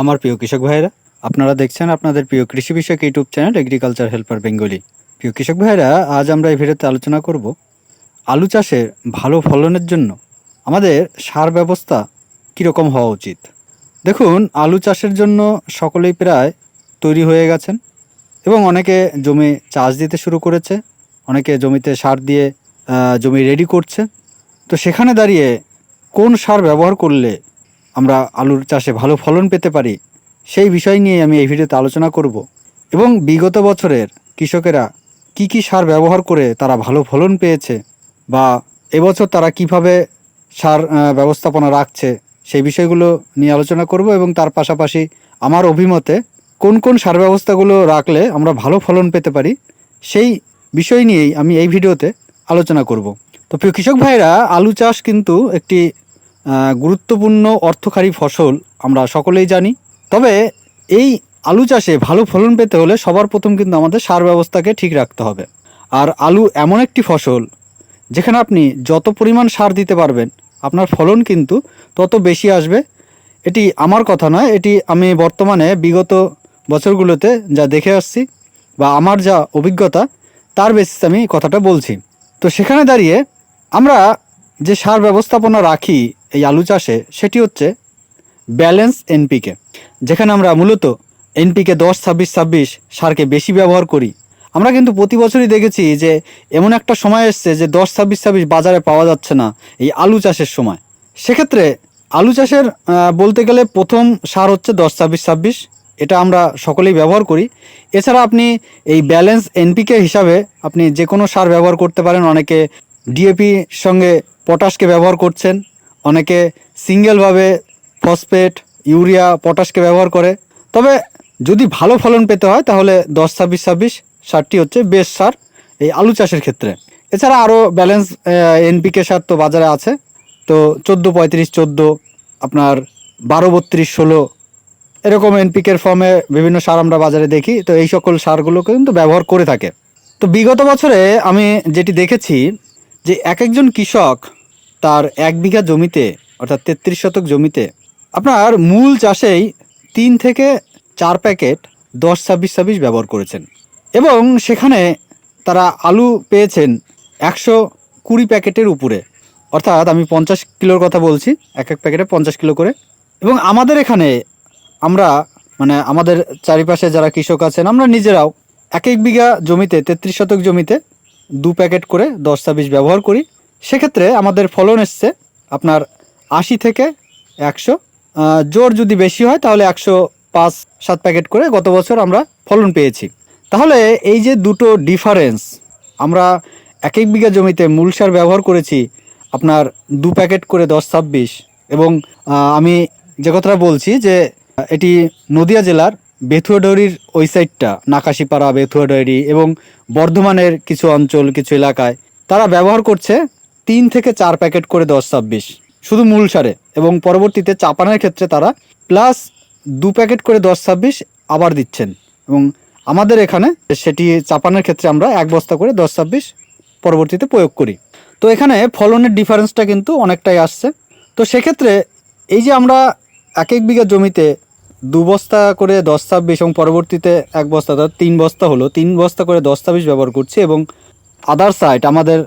আমার প্রিয় কৃষক ভাইয়েরা, আপনারা দেখছেন আপনাদের প্রিয় কৃষি বিষয়ক YouTube channel agriculture helper Bengali প্রিয় কৃষক ভাইয়েরা, আজ আমরা এই ভিডিওতে আলোচনা করব আলু চাষের ভালো ফলনের জন্য আমাদের সার ব্যবস্থা কীরকম হওয়া উচিত। দেখুন, আলু চাষের জন্য সকলেই প্রায় তৈরি হয়ে গেছেন এবং অনেকে জমি চাষ দিতে শুরু করেছে, অনেকে জমিতে সার দিয়ে জমি রেডি করছে। তো সেখানে দাঁড়িয়ে কোন সার ব্যবহার করলে আমরা আলুর চাষে ভালো ফলন পেতে পারি, সেই বিষয় নিয়ে আমি এই ভিডিওতে আলোচনা করব। এবং বিগত বছরের কৃষকেরা কি কি সার ব্যবহার করে তারা ভালো ফলন পেয়েছে বা এবছর তারা কীভাবে সার ব্যবস্থাপনা রাখছে, সেই বিষয়গুলো নিয়ে আলোচনা করব এবং তার পাশাপাশি আমার অভিমতে কোন কোন সার ব্যবস্থাগুলো রাখলে আমরা ভালো ফলন পেতে পারি, সেই বিষয় নিয়েই আমি এই ভিডিওতে আলোচনা করব। তো প্রিয় কৃষক ভাইরা আলু চাষ কিন্তু একটি গুরুত্বপূর্ণ অর্থকারী ফসল আমরা সকলেই জানি। তবে এই আলু চাষে ভালো ফলন পেতে হলে সবার প্রথম কিন্তু আমাদের সার ব্যবস্থাকে ঠিক রাখতে হবে। আর আলু এমন একটি ফসল যেখানে আপনি যত পরিমাণ সার দিতে পারবেন, আপনার ফলন কিন্তু তত বেশি আসবে। এটি আমার কথা নয়, এটি আমি বর্তমানে বিগত বছরগুলোতে যা দেখে আসছি বা আমার যা অভিজ্ঞতা, তার বেসিসে আমি কথাটা বলছি। তো সেখানে দাঁড়িয়ে আমরা যে সার ব্যবস্থাপনা রাখি এই আলু চাষে, সেটি হচ্ছে ব্যালেন্স এনপিকে। যেখানে আমরা মূলত এনপিকে দশ, ছাব্বিশ ছাব্বিশ সারকে বেশি ব্যবহার করি। আমরা কিন্তু প্রতি বছরই দেখেছি যে এমন একটা সময় এসছে যে দশ, ছাব্বিশ ছাব্বিশ বাজারে পাওয়া যাচ্ছে না এই আলু চাষের সময়। সেক্ষেত্রে আলু চাষের বলতে গেলে প্রথম সার হচ্ছে দশ, ছাব্বিশ ছাব্বিশ। এটা আমরা সকলেই ব্যবহার করি। এছাড়া আপনি এই ব্যালেন্স এনপিকে হিসাবে আপনি যে কোনো সার ব্যবহার করতে পারেন। অনেকে ডিএপি সঙ্গে পটাশকে ব্যবহার করছেন। অনেকে সিঙ্গেলভাবে ফসফেট, ইউরিয়া, পটাশকে ব্যবহার করে। তবে যদি ভালো ফলন পেতে হয়, তাহলে দশ ছাব্বিশ ছাব্বিশ সারটি হচ্ছে বেস্ট সার এই আলু চাষের ক্ষেত্রে। এছাড়া আরও ব্যালেন্স এনপিকে সার তো বাজারে আছে। তো চোদ্দ, পঁয়ত্রিশ, চোদ্দ, আপনার বারো, বত্রিশ, ষোলো, এরকম এনপিকের ফর্মে বিভিন্ন সার আমরা বাজারে দেখি। তো এই সকল সারগুলোকে কিন্তু ব্যবহার করে থাকে। তো বিগত বছরে আমি যেটি দেখেছি, যে এক একজন কৃষক তার এক বিঘা জমিতে, অর্থাৎ তেত্রিশ শতক জমিতে, আপনার মূল চাষেই তিন থেকে চার প্যাকেট দশ ছাব্বিশ ছাব্বিশ ব্যবহার করেছেন। এবং সেখানে তারা আলু পেয়েছেন একশো কুড়ি প্যাকেটের উপরে। অর্থাৎ আমি পঞ্চাশ কিলোর কথা বলছি, এক এক প্যাকেটে পঞ্চাশ কিলো করে। এবং আমাদের এখানে আমরা মানে আমাদের চারিপাশে যারা কৃষক আছেন, আমরা নিজেরাও এক এক বিঘা জমিতে, তেত্রিশ শতক জমিতে দু প্যাকেট করে দশ ছাব্বিশ ব্যবহার করি। সেক্ষেত্রে আমাদের ফলন এসছে আপনার আশি থেকে একশো। জোর যদি বেশি হয় তাহলে একশো পাঁচ, সাত প্যাকেট করে গত বছর আমরা ফলন পেয়েছি। তাহলে এই যে দুটো ডিফারেন্স, আমরা এক এক বিঘা জমিতে মূল সার ব্যবহার করেছি আপনার দু প্যাকেট করে দশ ছাব্বিশ এবং আমি যে কথাটা বলছি যে, এটি নদিয়া জেলার বেথুয়াডৌরির ওই সাইডটা, নাকাশিপাড়া বেথুয়াডৌরি এবং বর্ধমানের কিছু অঞ্চল, কিছু এলাকায় তারা ব্যবহার করছে তিন থেকে চার প্যাকেট করে দশ ছাব্বিশ। শুধু মূল সারে। এবং পরবর্তীতে চাপানের ক্ষেত্রে তারা প্লাস দু প্যাকেট করে দশ ছাব্বিশ আবার দিচ্ছেন। এবং আমাদের এখানে সেটি চাপানের ক্ষেত্রে আমরা এক বস্তা করে দশ ছাব্বিশ পরবর্তীতে প্রয়োগ করি। তো এখানে ফলনের ডিফারেন্সটা কিন্তু অনেকটাই আসছে। তো সেক্ষেত্রে এই যে আমরা এক এক বিঘা জমিতে দু বস্তা করে দশ ছাব্বিশ এবং পরবর্তীতে এক বস্তা তিন বস্তা হলো, তিন বস্তা করে দশ ছাব্বিশ ব্যবহার করছি এবং আদার সাইড আমাদের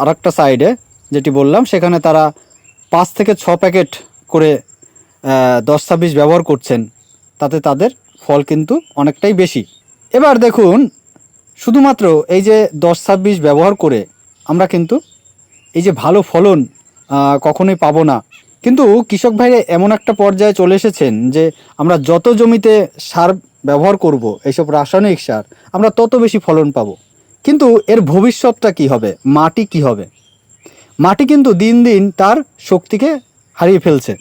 আর একটা সাইডে যেটি বললাম, সেখানে তারা পাঁচ থেকে ছ প্যাকেট করে দশ ছাব্বিশ ব্যবহার করছেন। তাতে তাদের ফল কিন্তু অনেকটাই বেশি। এবার দেখুন, শুধুমাত্র এই যে দশ ছাব্বিশ ব্যবহার করে আমরা কিন্তু এই যে ভালো ফলন কখনোই পাবো না। কিন্তু কৃষক ভাইরা এমন একটা পর্যায়ে চলে এসেছেন যে আমরা যত জমিতে সার ব্যবহার করব এইসব রাসায়নিক সার, আমরা তত বেশি ফলন পাবো। কিন্তু এর ভবিষ্যৎটা কি হবে? মাটি কি হবে? মাটি কিন্তু দিন দিন তার শক্তিকে হারিয়ে ফেলছে।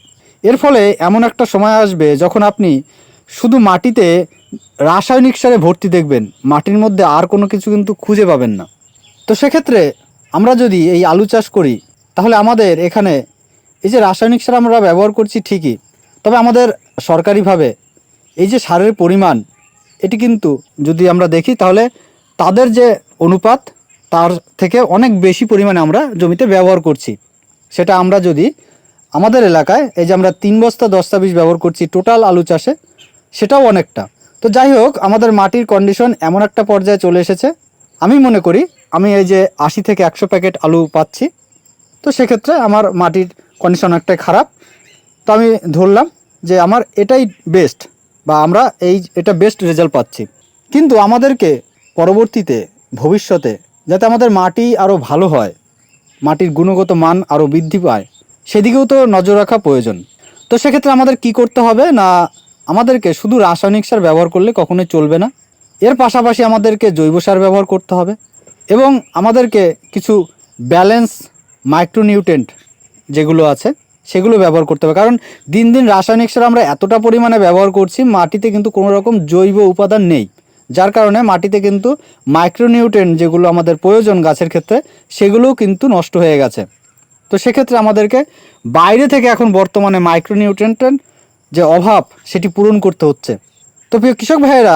এর ফলে এমন একটা সময় আসবে যখন আপনি শুধু মাটিতে রাসায়নিক সারে ভর্তি দেখবেন, মাটির মধ্যে আর কোনো কিছু কিন্তু খুঁজে পাবেন না। তো সেক্ষেত্রে আমরা যদি এই আলু চাষ করি, তাহলে আমাদের এখানে এই যে রাসায়নিক সার আমরা ব্যবহার করছি ঠিকই, তবে আমাদের সরকারিভাবে এই যে সারের পরিমাণ, এটি কিন্তু যদি আমরা দেখি, তাহলে তাদের যে অনুপাত, তার থেকে অনেক বেশি পরিমাণে আমরা জমিতে ব্যবহার করছি। সেটা আমরা যদি আমাদের এলাকায়, এই যে আমরা তিন বস্তা দশটা বীজ ব্যবহার করছি, টোটাল আলু চাষে, সেটাও অনেকটা। তো যাই হোক, আমাদের মাটির কন্ডিশন এমন একটা পর্যায়ে চলে এসেছে। আমি মনে করি, আমি এই যে আশি থেকে একশো প্যাকেট আলু পাচ্ছি, তো সেক্ষেত্রে আমার মাটির কন্ডিশন অনেকটাই খারাপ। তো আমি ধরলাম যে আমার এটাই বেস্ট বা আমরা এই, এটা বেস্ট রেজাল্ট পাচ্ছি। কিন্তু আমাদেরকে পরবর্তীতে, ভবিষ্যতে, যাতে আমাদের মাটি আরও ভালো হয়, মাটির গুণগত মান আরও বৃদ্ধি পায়, সেদিকেও তো নজর রাখা প্রয়োজন। তো সেক্ষেত্রে আমাদের কি করতে হবে না আমাদেরকে শুধু রাসায়নিক সার ব্যবহার করলে কখনোই চলবে না? এর পাশাপাশি আমাদেরকে জৈব সার ব্যবহার করতে হবে এবং আমাদেরকে কিছু ব্যালেন্স মাইক্রোনিউট্রেন্ট যেগুলো আছে, সেগুলো ব্যবহার করতে হবে। কারণ দিন দিন রাসায়নিক সার আমরা এতটা পরিমাণে ব্যবহার করছি, মাটিতে কিন্তু কোনো রকম জৈব উপাদান নেই। যার কারণে মাটিতে কিন্তু মাইক্রোনিউট্রেন্ট যেগুলো আমাদের প্রয়োজন গাছের ক্ষেত্রে, সেগুলোও কিন্তু নষ্ট হয়ে গেছে। তো সেক্ষেত্রে আমাদেরকে বাইরে থেকে এখন বর্তমানে মাইক্রোনিউট্রেন্টের যে অভাব, সেটি পূরণ করতে হচ্ছে। তো প্রিয় কৃষক ভাইয়েরা,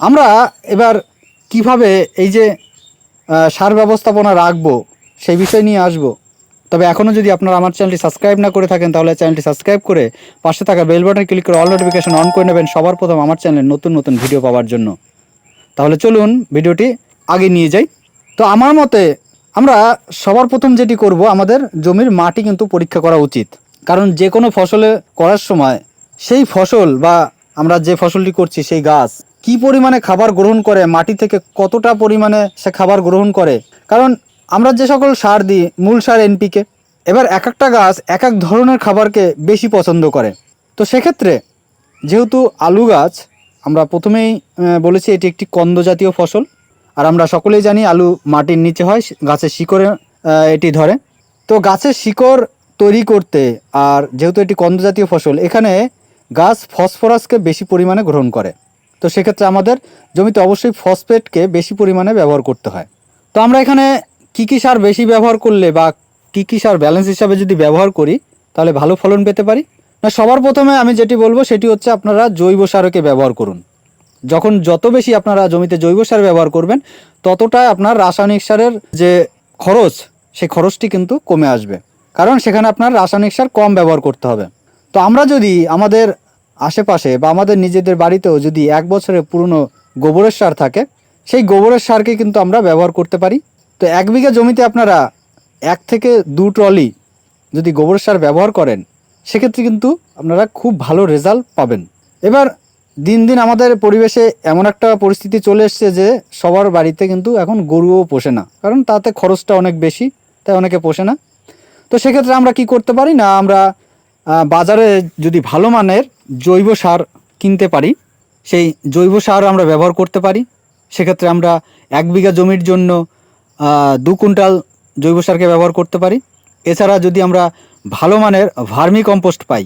আমরা এবার কীভাবে এই যে সার ব্যবস্থাপনা রাখব, সেই বিষয় নিয়ে আসব। তবে এখনও যদি আপনারা আমার চ্যানেলটি সাবস্ক্রাইব না করে থাকেন, তাহলে চ্যানেলটি সাবস্ক্রাইব করে পাশে থাকা বেল বাটনে ক্লিক করে অল নোটিফিকেশন অন করে নেবেন সবার প্রথম আমার চ্যানেলে নতুন নতুন ভিডিও পাওয়ার জন্য। তাহলে চলুন ভিডিওটি আগে নিয়ে যাই। তো আমার মতে আমরা সবার প্রথম যেটি করব, আমাদের জমির মাটি কিন্তু পরীক্ষা করা উচিত। কারণ যে কোনো ফসলে করার সময় সেই ফসল বা আমরা যে ফসলটি করছি, সেই গাছ কি পরিমাণে খাবার গ্রহণ করে, মাটি থেকে কতটা পরিমাণে সে খাবার গ্রহণ করে। কারণ আমরা যে সকল সার দিই, মূল সার এনপিকে, এবার এক একটা গাছ এক এক ধরনের খাবারকে বেশি পছন্দ করে। তো সেক্ষেত্রে যেহেতু আলু গাছ আমরা প্রথমেই বলেছি এটি একটি কন্দ জাতীয় ফসল। আর আমরা সকলেই জানি আলু মাটির নিচে হয়, গাছের শিকড়ে এটি ধরে। তো গাছের শিকড় তৈরি করতে আর যেহেতু এটি কন্দ জাতীয় ফসল, এখানে গাছ ফসফরাসকে বেশি পরিমাণে গ্রহণ করে। তো সেক্ষেত্রে আমাদের জমিতে অবশ্যই ফসফেটকে বেশি পরিমাণে ব্যবহার করতে হয়। তো আমরা এখানে কী কী সার বেশি ব্যবহার করলে বা কী কী সার ব্যালেন্স হিসাবে যদি ব্যবহার করি, তাহলে ভালো ফলন পেতে পারি? না, সবার প্রথমে আমি যেটি বলব সেটি হচ্ছে আপনারা জৈব সারকে ব্যবহার করুন। যখন যত বেশি আপনারা জমিতে জৈব সার ব্যবহার করবেন, ততটাই আপনার রাসায়নিক সারের যে খরচ সেই খরচটি কিন্তু কমে আসবে। কারণ সেখানে আপনার রাসায়নিক সার কম ব্যবহার করতে হবে। তো আমরা যদি আমাদের আশেপাশে বা আমাদের নিজেদের বাড়িতেও যদি এক বছরের পুরনো গোবরের সার থাকে, সেই গোবরের সারকে কিন্তু আমরা ব্যবহার করতে পারি। তো এক বিঘা জমিতে আপনারা এক থেকে দু ট্রলি যদি গোবর সার ব্যবহার করেন সেক্ষেত্রে কিন্তু আপনারা খুব ভালো রেজাল্ট পাবেন। এবার দিন দিন আমাদের পরিবেশে এমন একটা পরিস্থিতি চলে এসছে যে সবার বাড়িতে কিন্তু এখন গরুও পোষে না। কারণ তাতে খরচটা অনেক বেশি, তাই অনেকে পোষে না। তো সেক্ষেত্রে আমরা কি করতে পারি? না, আমরা বাজারে যদি ভালো মানের জৈব সার কিনতে পারি, সেই জৈব সার আমরা ব্যবহার করতে পারি। সেক্ষেত্রে আমরা এক বিঘা জমির জন্য দু কুইন্টাল জৈব সারকে ব্যবহার করতে পারি। এছাড়া যদি আমরা ভালো মানের ভার্মি কম্পোস্ট পাই।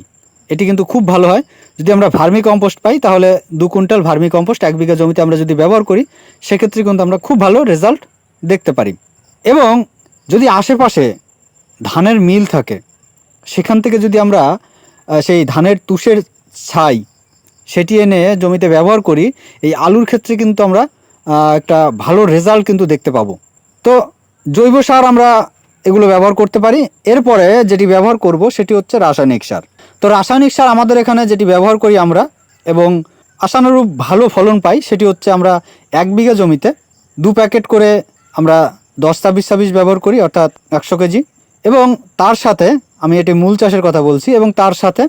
এটি কিন্তু খুব ভালো হয়। যদি আমরা ভার্মি কম্পোস্ট পাই, তাহলে দু কুইন্টাল ভার্মি কম্পোস্ট এক বিঘা জমিতে আমরা যদি ব্যবহার করি, সেক্ষেত্রে কিন্তু আমরা খুব ভালো রেজাল্ট দেখতে পারি। এবং যদি আশেপাশে ধানের মিল থাকে, সেখান থেকে যদি আমরা সেই ধানের তুষের ছাই, সেটি এনে জমিতে ব্যবহার করি, এই আলুর ক্ষেত্রে কিন্তু আমরা একটা ভালো রেজাল্ট কিন্তু দেখতে পাবো। তো জৈব সার আমরা এগুলো ব্যবহার করতে পারি। এরপরে যেটি ব্যবহার করব সেটি হচ্ছে রাসায়নিক সার। তো রাসায়নিক সার আমাদের এখানে যেটি ব্যবহার করি আমরা এবং আশানুরূপ ভালো ফলন পাই সেটি হচ্ছে আমরা এক বিঘা জমিতে দু প্যাকেট করে আমরা দশ ছাব্বিশ ছাব্বিশ ব্যবহার করি, অর্থাৎ একশো কেজি। এবং তার সাথে আমি এটি মূল চাষের কথা বলছি এবং তার সাথে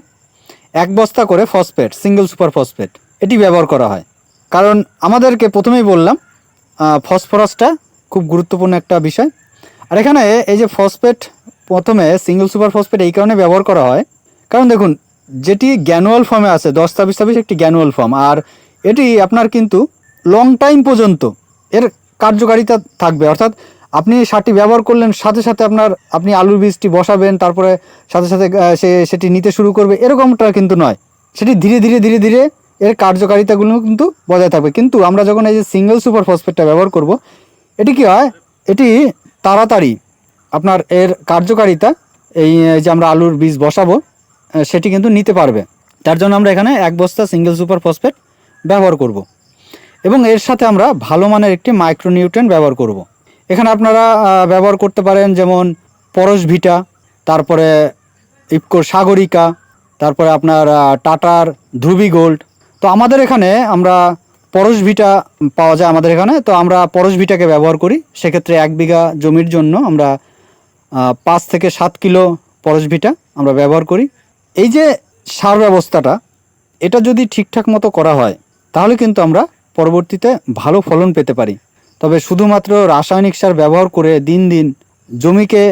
এক বস্তা করে ফসফেট সিঙ্গেল সুপার ফসফেট এটি ব্যবহার করা হয়। কারণ আমাদেরকে প্রথমেই বললাম ফসফরাসটা খুব গুরুত্বপূর্ণ একটা বিষয়। আর এখানে এই যে ফসফেট প্রথমে সিঙ্গেল সুপার ফসফেট এই কারণে ব্যবহার করা হয়। কারণ দেখুন, যেটি গ্যানুয়াল ফর্মে আছে, দশ ছাব্বিশ ছাব্বিশ একটি গ্যানুয়াল ফর্ম আর এটি আপনার কিন্তু লং টাইম পর্যন্ত এর কার্যকারিতা থাকবে। অর্থাৎ আপনি সারটি ব্যবহার করলেন, সাথে সাথে আপনার আপনি আলুর বীজটি বসাবেন, তারপরে সাথে সাথে সে, সেটি নিতে শুরু করবে, এরকমটা কিন্তু নয়। সেটি ধীরে ধীরে ধীরে ধীরে এর কার্যকারিতাগুলো কিন্তু বজায় থাকবে। কিন্তু আমরা যখন এই যে সিঙ্গেল সুপার ফসফেটটা ব্যবহার করব, এটি কি হয়? এটি তাড়াতাড়ি আপনার এর কার্যকারিতা, এই যে আমরা আলুর বীজ বসাবো সেটি কিন্তু নিতে পারবে। তার জন্য আমরা এখানে এক বস্তা সিঙ্গেল সুপার ফসফেট ব্যবহার করব। এবং এর সাথে আমরা ভালো মানের একটি মাইক্রোনিউট্রেন ব্যবহার করব। এখানে আপনারা ব্যবহার করতে পারেন যেমন পরশ ভিটা, তারপরে ইফকোর সাগরিকা, তারপরে আপনার টাটার ধ্রুবি গোল্ড। তো আমাদের এখানে আমরা পরশ ভিটা পাওয়া যায় আমাদের এখানে। তো আমরা পরশ ভিটাকে ব্যবহার করি। সেক্ষেত্রে এক বিঘা জমির জন্য আমরা পাঁচ থেকে সাত কিলো পরশ ভিটা আমরা ব্যবহার করি। এই যে সার ব্যবস্থাটা, এটা যদি ঠিকঠাক মতো করা হয়, তাহলে কিন্তু আমরা পরবর্তীতে ভালো ফলন পেতে পারি। তবে শুধুমাত্র রাসায়নিক সার ব্যবহার করে দিন দিন জমিকে,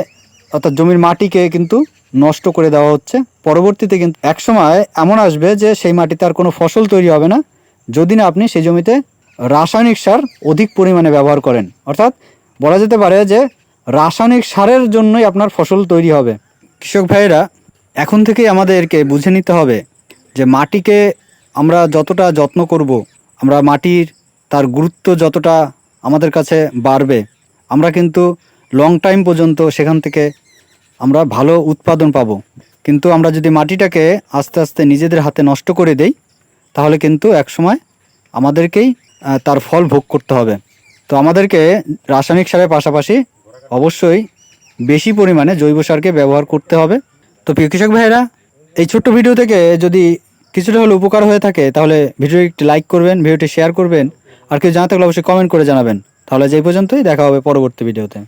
অর্থাৎ জমির মাটিকে কিন্তু নষ্ট করে দেওয়া হচ্ছে। পরবর্তীতে কিন্তু একসময় এমন আসবে যে সেই মাটিতে আর কোনো ফসল তৈরি হবে না। যদি না আপনি সেই জমিতে রাসায়নিক সার অধিক পরিমাণে ব্যবহার করেন। অর্থাৎ বলা যেতে পারে যে রাসায়নিক সারের জন্যই আপনার ফসল তৈরি হবে। কৃষক ভাইয়েরা, এখন থেকেই আমাদেরকে বুঝে নিতে হবে যে মাটিকে আমরা যতটা যত্ন করব, আমরা মাটির তার গুরুত্ব যতটা আমাদের কাছে বাড়বে, আমরা কিন্তু লং টাইম পর্যন্ত সেখান থেকে আমরা ভালো উৎপাদন পাবো। কিন্তু আমরা যদি মাটিটাকে আস্তে আস্তে নিজেদের হাতে নষ্ট করে দেই তাহলে কিন্তু একসময় আমাদেরকেই তার ফল ভোগ করতে হবে। তো আমাদেরকে রাসায়নিক সারের পাশাপাশি অবশ্যই বেশি পরিমাণে জৈব সারকে ব্যবহার করতে হবে। তো প্রিয় কৃষক ভাইয়েরা, এই ছোট্ট ভিডিও থেকে যদি কিছুটা হলে উপকার হয়ে থাকে, তাহলে ভিডিওটি একটি লাইক করবেন, ভিডিওটি শেয়ার করবেন, আর কেউ জানাতে গেলে অবশ্যই কমেন্ট করে জানাবেন। তাহলে যে পর্যন্তই, দেখা হবে পরবর্তী ভিডিওতে।